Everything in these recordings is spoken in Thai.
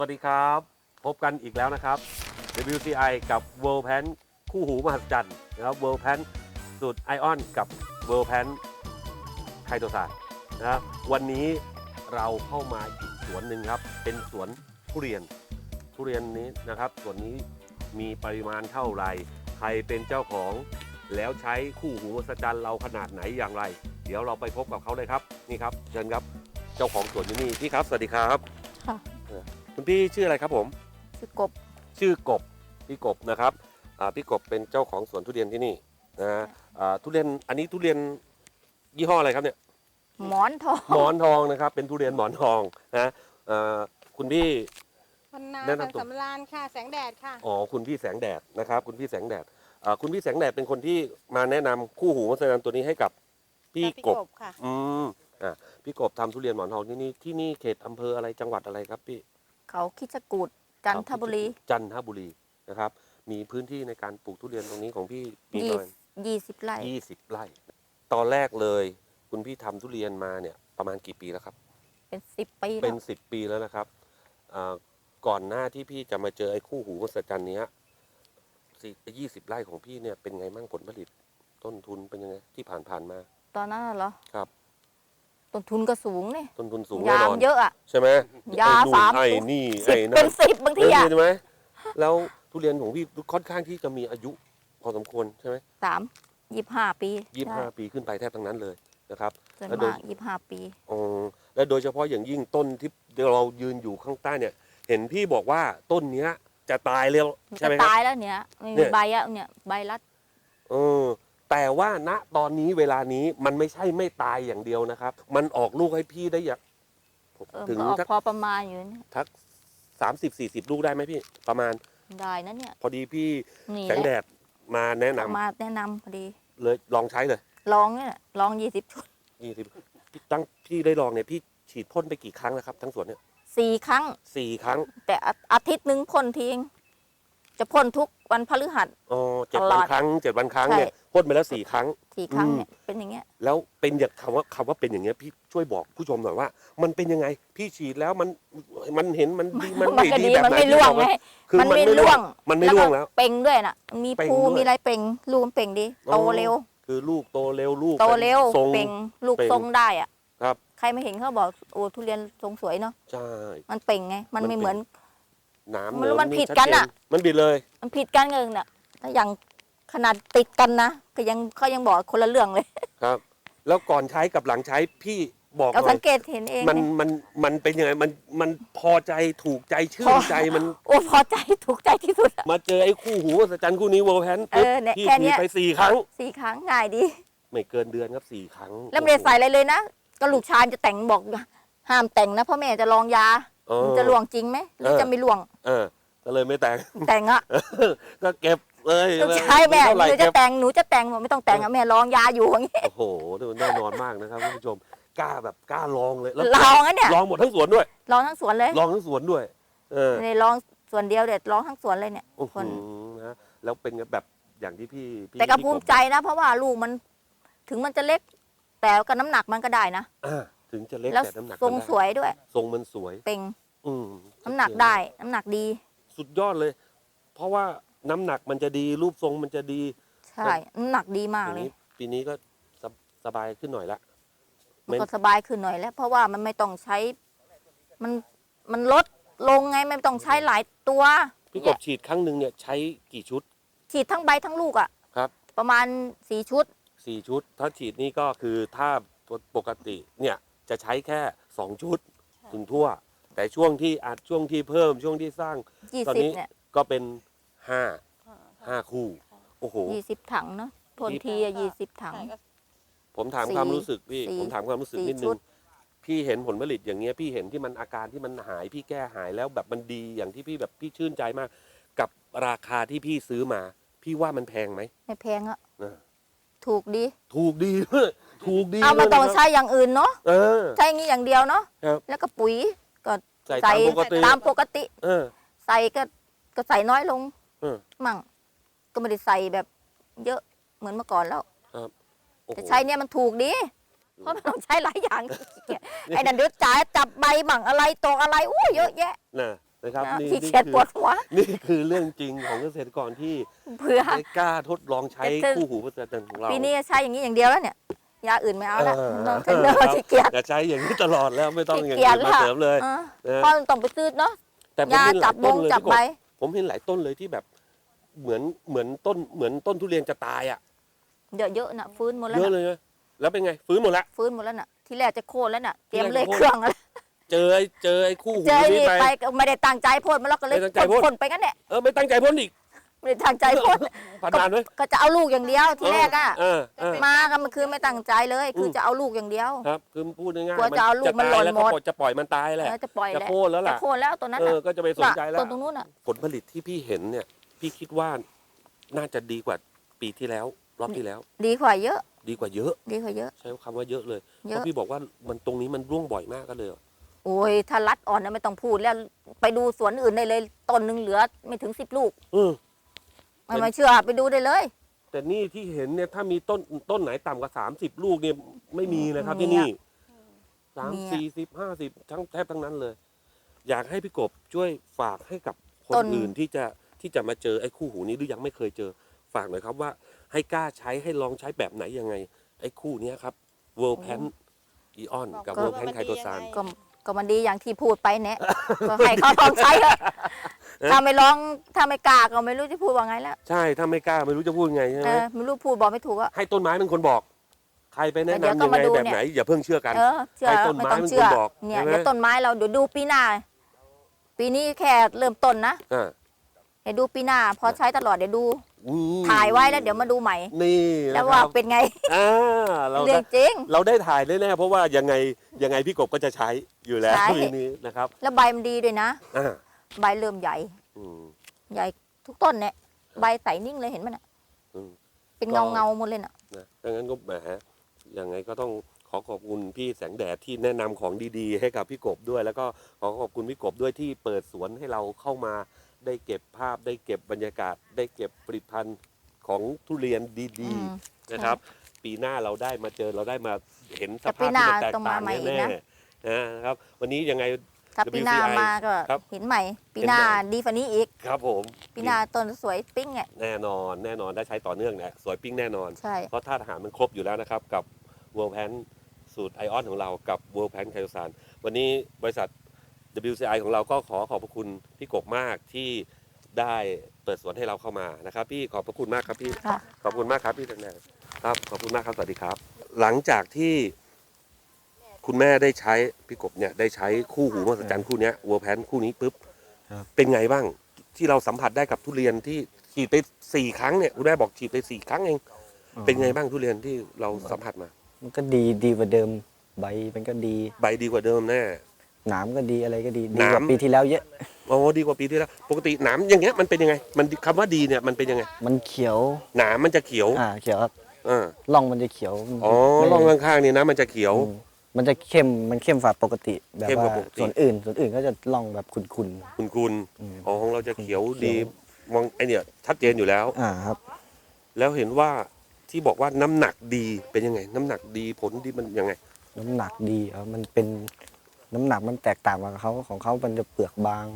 วัสดีครับ พบกันอีกแล้วนะครับ WCI กับ World Pan คู่หูมหัศจรรย์นะครับ World Pan สูตรไอออนกับ World Pan ไคโตซานนะครับวันนี้เราเข้ามาอีกสวนหนึ่งครับ เป็นสวนทุเรียนทุเรียนนี้นะครับสวนนี้มีปริมาณเท่าไหร่ใครเป็นเจ้าของแล้วใช้คู่หูมหัศจรรย์เราขนาดไหนอย่างไร เดี๋ยวเราไปพบกับเขาเลยครับนี่ครับเชิญครับเจ้าของสวนอยู่นี่พี่ครับสวัสดีครับ ค่ะ คุณพี่ชื่ออะไรครับผม คือกบชื่อกบพี่กบนะครับอ่าพี่กบเป็นเจ้าของสวนทุเรียนที่นี่นะฮะอ่าทุเรียนอันนี้ทุเรียนยี่ห้ออะไรครับเนี่ย หมอนทองหมอนทองนะครับ เป็นทุเรียนหมอนทองนะอ่าคุณพี่ วันนาแนะพันนำตัวสำราญค่ะ แสงแดดค่ะ อ๋อคุณพี่แสงแดดนะครับ คุณพี่แสงแดดอ่าคุณพี่แสงแดดเป็นคนที่มาแนะนำคู่หูมัสยันตัวนี้ให้กับพี่กับพี่กบกบค่ะ อืมอ่าพี่กบทำทุเรียนหมอนทองที่นี่ที่นี่เขตอำเภออะไรจังหวัดอะไรครับพี่ เขาคิดจกูดจันทบุรี จันทบุรีนะครับ มีพื้นที่ในการปลูกทุเรียนตรงนี้ของพี่มียี่ประมาณยี่สิบไร่ยี่สิบไร่ ตอนแรกเลยคุณพี่ทำทุเรียนมาเนี่ยประมาณกี่ปีแล้วครับ เป็นสิบปีเป็แล้นวสิบปีแล้วนะครับอ่าก่อนหน้าที่พี่จะมาเจอไอ้คู่หูมหัศจรรย์เนี้ยยี่สิบไร่ของพี่เนี่ยเป็นไงมั่งผลผลิตต้นทุนเป็นยังไงที่ผ่านผ่านๆมา ตอนนั้นน่ะเหรอครับ ต้นทุนก็สูงเนี่ยต้นทุนสูงยาแน่นอนเยอะอะ ใช่ไหมยาไอ้นู่นสามไอ้ตัวนี่สิบไอ้เป็นั่นนสิบบางทีอะใช่ไหมแล้วทุเรียนของพี่ค่อนข้างที่จะมีอายุพอสมควรใช่ไหมสามยี่ห้าปียี่สิบห้าใช่ปีขึ้นไปแทบทั้งนั้นเลยนะครับส่วนแล้วโดย มากยี่ห้าปี อ๋อและโดยเฉพาะอย่างยิ่งต้นที่เรายืนอยู่ข้างใต้เนี่ย เห็นพี่บอกว่าต้นเนี้ยจะตายแล้วใช่จะไหมครับ ตายแล้วเนี่ยไม่เนี่มีย ใบอะเนี่ยใบรัดเออ แต่ว่าณตอนนี้เวลานี้มันไม่ใช่ไม่ตายอย่างเดียวนะครับ มันออกลูกให้พี่ได้อย่างเออถึงก็ออกทักพอประมาณอยู่เนี่ยทักสามสิบสี่สิบลูกได้ไหมพี่ ประมาณได้นะเนี่ยพอดีพี่นี่แสงแหแดละดมาแนะนำเอามาแนะนำพอดี เลยลองใช้เลยลองเนี่ยลองยี่สิบชุดยี่สิบตั้งพี่ได้ลองเนี่ยพี่ฉีดพ่นไปกี่ครั้งแล้วครับ ทั้งสวนเนี่ยสี่ครั้ง สี่ครั้ง แต่อาอาทิตย์หนึ่งพ่นทีเอง จะพ่นทุกวันพฤหัส อ๋อเจ็ดตลวัอนดครั้งเจ็ดวันครั้งใช่เนี่ยพ่นไปแล้วสี่ครั้ง สี่ครั้งอืมเนี่ยเป็นอย่างเงี้ย แล้วเป็นอย่างคำว่าคำว่าเป็นอย่างเงี้ยพี่ช่วยบอกผู้ชมหน่อยว่า มันเป็นยังไงพี่ฉีดแล้วมันมันเห็นมันดีมันมันไม่ก็ดีดีแบบมันไหนไม่พี่ร่วบงอกไงว่าคือมันมันไม่ไม่ร่ร่ววงงมันไม่ร่วงแล้วเป่งด้วยน่ะ มีเป่งภูด้วยมีอะไรเป่งลูกมันเป่งดีอ๋อโตเร็ว คือลูกโตเร็วลูกโตเร็วทรง เป่งลูกเป่งทรงได้อะครับ ใครไม่เห็นเขาบอกโอ้ทุเรียนทรงสวยเนาะใช่ มันเป่งไง มันมันไม่เป่ง เหมือน หน้ำมันเนื้อมันผิดกันอะ ชัเจมันผิดเลย มันผิดกันเงินน่ะถ้าอย่างขนาดติดกันนะก็ยังเขายังบอกคนละเรื่องเลยครับ แล้วก่อนใช้กับหลังใช้พี่บอกหเราน่อสัยงเกตเห็นเองมันเนี่ยมันมันเป็นยังไงมันมันพอใจถูกใจชื่พนอใจมัน โอ้พอใจถูกใจที่สุดอะ มาเจอไอ้คู่หูสัจจันคู่นี้เวอร์แพนเออเนี่ยพี่แค่ฉีเนี้ดยไปสี่ครั้ง สี่ครั้งง่ายดี ไม่เกินเดือนครับสี่ครั้งแล้วไม่ได้ใส่อะไรเลยนะก็ลูกชายจะแต่งบอกห้ามแต่งนะเพ่อแม่จะลองยา เออ มันจะล่วงจริงไหมหรือเออจะไม่ล่วงเออ ก็เลยไม่แต่ง แต่งอะก็เก็บเลยลูกชายแม่เท่าหไหร่นูจะเก็บแต่งหนูจะแต่งบอกไม่ต้องแต่งอะแม่ลองยาอยู่อย่างงี้ โอ้โหดูแน่นอนมากนะครับคุณผู้ชมกล้าแบบกล้าลองเลยแล้วลองอะเนี่ย ลองหมดทั้งสวนด้วยลองทั้งสวนเลยลองทั้งสวนด้วย เออ ในลองส่วนเดียวเด็ดลองทั้งสวนเลยเนี่ย โอ้โหคน นะแล้วเป็นแบบอย่างที่พี่พี่แต่ก็พี่ภูมิใจนะ เพราะว่าลูกมันถึงมันจะเล็ก แต่ก็น้ำหนักมันก็ได้นะ อ่า ถึงจะเล็กแล้วแต่น้ำหนักทรงมันได้สวยด้วย ทรงมันสวย เป่งอืมน้ำหนักได้ น้ำหนักดี สุดยอดเลย เพราะว่าน้ำหนักมันจะดี รูปทรงมันจะดีใช่ น้ำหนักดีมากอย่างเลย นี้ปีนี้ก็สบสบายขึ้นหน่อยละ มันก็สบายขึ้นหน่อยแล้ว เพราะว่ามันไม่ต้องใช้ มันมันลดลงไงไม่ต้องใช้หลายตัวพี่กบฉีดครั้งหนึ่งเนี่ยใช้กี่ชุดฉีดทั้งใบทั้งลูกอะ่ะครับประมาณสี่ชุด สี่ชุด ถ้าฉีดนี่ก็คือถ้าปกติเนี่ย จะใช้แค่สองชุดถึงทั่ว แต่ช่วงที่อาจช่วงที่เพิ่มช่วงที่สร้าง ยี่ตอนสิบนี้เนี่ยก็เป็นห้าห้าคู่ โอ้โห ยี่สิบถังเนาะทนทีอะยี่สิบถัง ผมถามสี่ความรู้สึกพี่ สี่ผมถามความรู้สึกสี่นิดนึชุง ด พี่เห็นผลผลิตอย่างเงี้ย พี่เห็นที่มันอาการที่มันหายพี่แก้หายแล้วแบบมันดีอย่างที่พี่แบบพี่ชื่นใจมาก กับราคาที่พี่ซื้อมา พี่ว่ามันแพงไหมไม่แพงอะเออถูกดี ถูกดีเลย ถูกดีเอามาเลยต้องนะครับใช้อย่างอื่นเนาะเออ ใช้อย่างนี้อย่างเดียวเนาะครับ แล้วก็ปุ๋ยก็ใส่ใส่ตามปกติตามปกติ เออ ใส่ก็ก็ใส่น้อยลงเออ มั่ง ก็ไม่ได้ใส่แบบเยอะเหมือนเมื่อก่อนแล้ว โอ้โห แต่ใช้เนี่ยมันถูกดี เพราะมันต้องใช้หลายอย่างไอ้นั่นเดี๋ยวจ่ายจับใบมั่งอะไรตรงอะไรอู้เยอะแยะนะนะครับนะนี่ขี้นี่เกียจคือปวดหัวนี่คือเรื่องจริงของเกษตรกรที่เผื่อ ได้กล้าทดลองใช้แต่คู่หูประจันของเราปีนี้ใช้อย่างนี้อย่างเดียวแล้วเนี่ย ยาอื่นไม่เอาแล้วเออต้องเทนเดอร์ขี้เกียจอย่าใช้อย่างนี้ตลอดแล้วไม่ต้องอย่างขี้เกียอื่จนมาค่ะเสริมเลยเออนะเพราะต้องไปซื้อเนาะแต่ผมยาเห็นหจัลาบยบต้นงเลยจับพี่กใบบผมเห็นหลายต้นเลยที่แบบ เหมือนเหมือนต้นเหมือนต้นทุเรียนจะตายอะเยอะๆน่ะฟื้นหมดแล้วเยอะน่ะเลยนะแล้วเป็นไง ฟื้นหมดละฟื้นหมดแล้วน่ะ ที่แรกจะโค่นแล้วน่ะเตรียมที่เลแรยกจะโค่นเครื่องแล้วเจอไอ้เจอไอ้คู่หูเจอนี้นี่ไปไปก็ไม่ได้ตั้งใจพ่นมาแล้วก็เลยไม่ตั้งใจพ่นพ่นไปงั้นแหละเออไม่ตั้งใจพ่นอีก ไม่ได้ตั้งใจพ่นผ่านนานไหมก็จะเอาลูกอย่างเดียวทีแรกอะเออเออมาก็มันคือไม่ตั้งใจเลย คืออมจะเอาลูกอย่างเดียวครับคือพูดง่ายกลัวจะเอาลูกมันหล่นตายแล้วหมดก็จะปล่อยมันตายแหละเออจะปล่อยจะแล้วโค่นแล้วจะล่ะโค่นแล้วตัวนั้นเอน่ะอก็จะไปสนใจแล้วต้นตรงนู้นอะผลผลิตที่พี่เห็นเนี่ย พี่คิดว่าน่าจะดีกว่าปีที่แล้ว รอบที่แล้ว ดีกว่าเยอะ ดีกว่าเยอะ ดีกว่าเยอะ ใช้คำว่าเยอะเลยเยเพอะราะพี่บอกว่ามันตรงนี้มันร่วงบ่อยมากก็เลยโอ้ยถ้ารัดอ่อนนะไม่ต้องพูดแล้วไปดูสวนอื่นได้เลยต้นหนึ่งเหลือไม่ถึงสิบลูกเอ อไม่ไม่เชื่อไปดูได้เลย แต่นี่ที่เห็นเนี่ยถ้ามีต้นต้นไหนต่ำกว่าสามสิบลูกเนี่ยไม่มีนะครับมีที่นี่อะสามมีอะสี่สิบห้าสิบทั้งแทบทั้งนั้นเลย อยากให้พี่กบช่วยฝากให้กับคนต้นอื่นที่จะที่จะมาเจอไอ้คู่หูนี้หรือยังไม่เคยเจอฝากหน่อยครับว่า ให้กล้าใช้ให้ลองใช้แบบไหนยังไง ไอ้คู่เนี้ยครับเวิร์ p แพนอีออนกับก็เวิร์ p แพนไคโตซานก็ ก็มันดีอย่างที่พูดไปเนี่ย ก็ให้เขาลองใช้เถอะเอ๊ะถ้าไม่ลองถ้าไม่กล้าก็ไม่รู้จะพูดว่าไงแล้วใช่ถ้าไม่กล้าไม่รู้จะพูดไงใช่เอไหมอไม่รู้พูดบอกไม่ถูกอะ ให้ต้นไม้เป็นคนบอก ใครไปแนะเดี๋ยวนำก็ยังมาไงดูแบบเนี่ย ไหน อย่าเพิ่งเชื่อกัน เออเชื่อให้ต้นไม้ไม่ต้องเป็นเชื่อคนบอกเนี่ยใช่ไหม เดี๋ยวต้นไม้เราเดี๋ยวดูปีหน้า ปีนี้แค่เริ่มต้นนะอ่า เดี๋ยวดูปีหน้าพอใช้ตลอดเดี๋ยวดู อืมถ่ายไว้แล้วเดี๋ยวมาดูใหม่ นี่แล้วนะคว่ารับเป็นไงอ่าเราเรื่ได้องจริง เราได้ถ่ายแน่ๆเพราะว่ายังไงยังไงพี่กบก็จะใช้อยู่แล้วใช่ทีนี้นะครับแล้วใบมันดีด้วยนะ อ่าใบเริ่มใหญ่ อืม ใหญ่ทุกต้นเนี่ยใบใสนิ่งเลยเห็นมันอะอืม เป็นก็เงาเงาๆหมดเลยน่ะ นะดังนั้นก็แหมยังไงก็ต้องขอขอบคุณพี่แสงแดดที่แนะนำของดีๆ ให้กับพี่กบด้วย แล้วก็ขอขอบคุณพี่กบด้วยที่เปิดสวนให้เราเข้ามา ได้เก็บภาพได้เก็บบรรยากาศ ได้เก็บผลิตภัณฑ์ของทุเรียนดีอืม ๆนะครับ ปีหน้าเราได้มาเจอเราได้มาเห็นสแต่ภาพปีหน้าที่มันแตกต้องต่ามางใหม่อีกแน่นะ ๆนะครับ วันนี้ยังไง ถ้าปีหน้า WCI มาก็ครับเห็นใหม่ ปีหน้าเห็นใหม่ ดีฝันนี้อีก ครับผมปีหน้าต้นสวยปิ้งอะแน่นอนแน่นอนได้ใช้ต่อเนื่องเนี่ยสวยปิ้งแน่นอน ใช่ เพราะธาตุอาหารมันครบอยู่แล้วนะครับ กับ World Pan สูตรไอออนของเรากับ World Pan ไคโตซานวันนี้บริษัท WCI ของเราก็ขอขอบพระคุณพี่กบมากที่ได้เปิดสวนให้เราเข้ามานะครับ พี่ขอบพระคุณมากครับพี่ค่ะ ขอบคุณมากครับพี่แดงๆครับขอบคุณมากครับสวัสดีครับ หลังจากที่คุณแม่ได้ใช้พี่กบเนี่ยได้ใช้คู่หูมหัศจรรย์คู่เนี้ย World Pan คู่นี้ปุ๊บครับ เป็นไงบ้างที่เราสัมผัสได้กับทุเรียนที่ฉีดไปสี่ครั้งเนี่ยคุณแม่บอกฉีดไปสี่ครั้งเอง เป็นไงบ้างทุเรียนที่เราสัมผัสมา มันก็ดีดีกว่าเดิม ใบมันก็ดี ใบดีกว่าเดิมแน่ หนามก็ดีอะไรก็ดีหดีนามกว่าปีที่แล้วเยอะโอ้ดีกว่าปีที่แล้วปกติหนามอย่างเงี้ยมันเป็นยังไง มันคำว่าดีเนี่ยมันเป็นยังไงมันเขียวหนามมันจะเขียวอ่าเขียวครับอ่าร่องมันจะเขียวอ๋อไม่ร่องข้างๆนี่นะมันจะเขียว อืมมันจะเข้มมันเข้มฝ่าปกติแบบเข้มกว่าว่าปกติ ส่วนอื่น ส่วนอื่นก็จะร่องแบบขุ่น คุณคุณๆอืม อ๋อของเราจะเขียวเขียวดีมองไอเนี่ยชัดเจนอยู่แล้วอ่าครับ แล้วเห็นว่าที่บอกว่าน้ำหนักดีเป็นยังไง น้ำหนักดีผลดีมันยังไง น้ำหนักดีครับมันเป็น น้ำหนักมันแตกต่างกับเขาของเขามันจะเปลือกบาง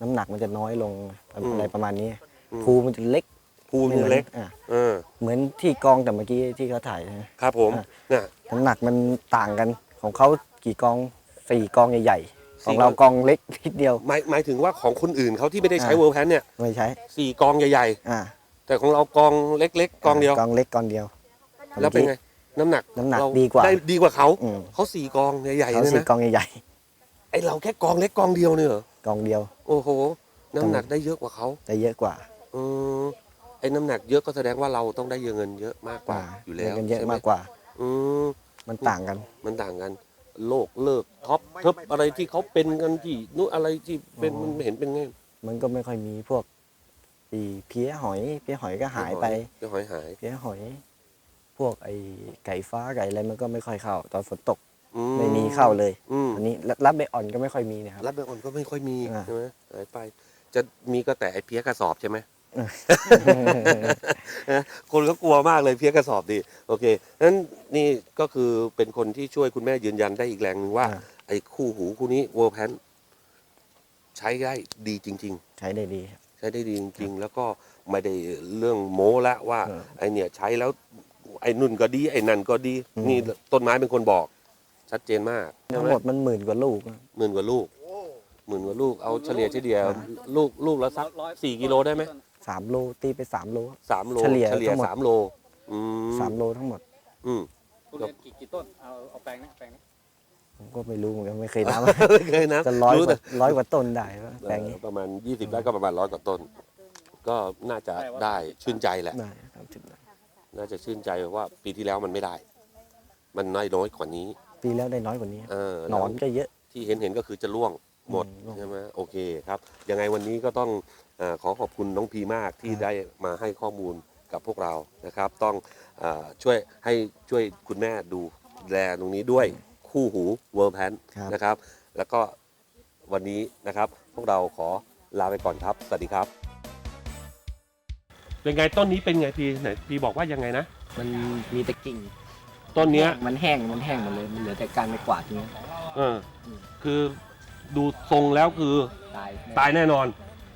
น้ำหนักมันจะน้อยลงอืมอะไรประมาณนี้อืมภูมันจะเล็กภูไม่มิหมือนเล็กอ่าเออเหมือนที่กองแต่เมื่อกี้ที่เขาถ่ายนะครับผมอะน่ะน้ำหนักมันต่างกันของเขากี่กองสี่กองใหญ่ๆสี่ของเรากองเล็กนิดเดียวหมายหมายถึงว่าของคนอื่นเขาที่ไม่ได้ใช้อ่าเวิร์แพนเนี่ยไม่ใช้สี่กองใหญ่อ่าๆแต่ของเรากองเล็กๆกองเดียวกองเล็กกองเดียว แล้วเป็นไง น้ำหนักน้ำหนักเรดีกว่าได้ดีกว่าเขาอืม เขาสี่กองใหญ่ๆเขาเลยสี่นะกองใหญ่ไอเราแค่กองเล็กกองเดียวเนี่ยเหรอๆกองเดียวโอ้โห น้ำหนักได้เยอะกว่าเขาแต่เยอะกว่าอืมไอ้น้ำหนักเยอะก็แสดงว่าเราต้องได้เงินเยอะมากกว่าอยู่แล้วเงินเยอะใช่ไหมากกว่า อืม มันต่างกัน มันต่างกัน โลกเลิกท็อปเทิบอะไรที่เขาเป็นกันที่นู้นอะไรที่เป็นอ๋อ มันไม่เห็นเป็นไงมันก็ไม่ค่อยมีพวกอีเพี้ยหอยเพี้ยหอยก็หายไปเดี๋ยวหอยหาย เพี้ยหอย พวกไอไก่ฟ้าไก่อะไรมันก็ไม่ค่อยเข้า ตอนฝนตกอืไม่มีเข้าเลยอืมอันนี้รับใบอ่อนก็ไม่ค่อยมีนะครับรัดเบอร์ออนก็ไม่ค่อยมีอ่าใช่ไหมหายไป จะมีก็แต่ไอ้เพี้ยกระสอบใช่ไหมคนก็กลัวมากเลยเพี้ยกระสอบดีโอเคนั้นนี่ก็คือเป็นคนที่ช่วยคุณแม่ยืนยันได้อีกแรงหนึ่งว่าอ่าไอ้คู่หูคู่นี้เวิร์แพนใช้ได้ดีจริงใช้ได้ดีครับๆใช้ได้ดีจริง ๆ แล้วก็ไม่ได้เรื่องโม้ละว่าเออไอเนี่ยใช้แล้ว ไอ้นุ่นก็ดี ไอ้นั่นก็ดี อืม นี่ต้นไม้เป็นคนบอก ชัดเจนมากใช่ทั้งไหมหมดมันหมื่นกว่าลูกนะหมื่นกว่าลูกหมื่นกว่าลูกเอาเฉลี่ยเฉลี่ยลูกลูกละสักสี่กิโลได้ไหมสามโลตีไปสามโล สามโลเฉลี่ยเฉลี่ยทั้งหมด สามโลอืมสามโลทั้งหมด อืม ทุเรียนกี่กี่ต้น เอาเอาแปลงนี้แปลงนี้ผมก็ไม่รู้เหมือนกันไม่เคยนับ ไม่เคยนะจะร้อยรู้กแต่ว่าร้อยกว่าต้นได้ปะแปลงนี้เออประมาณ 20ไร่ก็ประมาณร้อยกว่าต้น ก็น่าจะได้ชื่นใจแหละ ได้ครับถึงได้ น่าจะชื่นใจว่าปีที่แล้วมันไม่ได้ มันน้อยน้อยกว่านี้ปีแล้วได้น้อยกว่านี้เออหนอนก็เยอะ ที่เห็นเห็นก็คือจะร่วงหมดอืมร่วงใช่ไหมโอเคครับยังไงวันนี้ก็ต้องเออขอขอบคุณน้องพีมากที่ครับได้มาให้ข้อมูลกับพวกเรานะครับ ต้องเออช่วยให้ช่วยคุณแม่ดูแลตรงนี้ด้วยคู่หูเวิร์แพนครับ นะครับ แล้วก็วันนี้นะครับ พวกเราขอลาไปก่อนครับ สวัสดีครับ เป็นไงต้นนี้เป็นไงพีไหนพีบอกว่ายังไงนะมันมีแต่กิ่งต้นเนี้ยมันแห้งมันแห้งหมดเลยมันเหลือแต่การไปกวาดเนี้ยเออคือดูทรงแล้วคือตายตายแน่นอน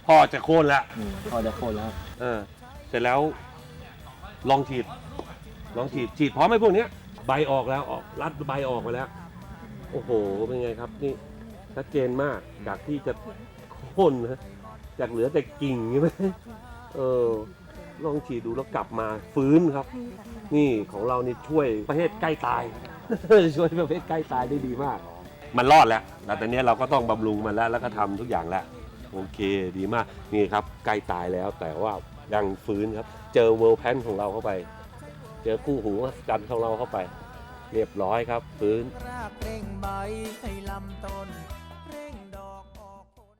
พ่อจะโค่นแล้วอืมพอจะโค่นแล้วเออเสร็จแล้วลองฉีด ลองฉีดฉีดพร้อมไหมพวกเนี้ยใบออกแล้วออกรัดใบออกมาแล้ว โอ้โหเป็นไงครับนี่ชัดเจนมากจากที่จะโค่นนะจากเหลือแต่กิ่งใช่ไหมเออ ลองฉีดดูแล้วกลับมาฟื้นครับ นี่ของเรานี่ช่วยประเภทใกล้ตาย ช่วยประเภทใกล้ตายได้ดีมาก มันรอดแล้วแต่ตอนนี้เราก็ต้องบำรุงมันแล้วแล้วก็ทำทุกอย่างแล้วโอเคดีมากนี่ครับใกล้ตายแล้วแต่ว่ายังฟื้นครับ เจอเวิร์ลแพนของเราเข้าไป เจอคู่หูกันของเราเข้าไป เรียบร้อยครับ ฟื้นรากเร่งใบให้ลำต้น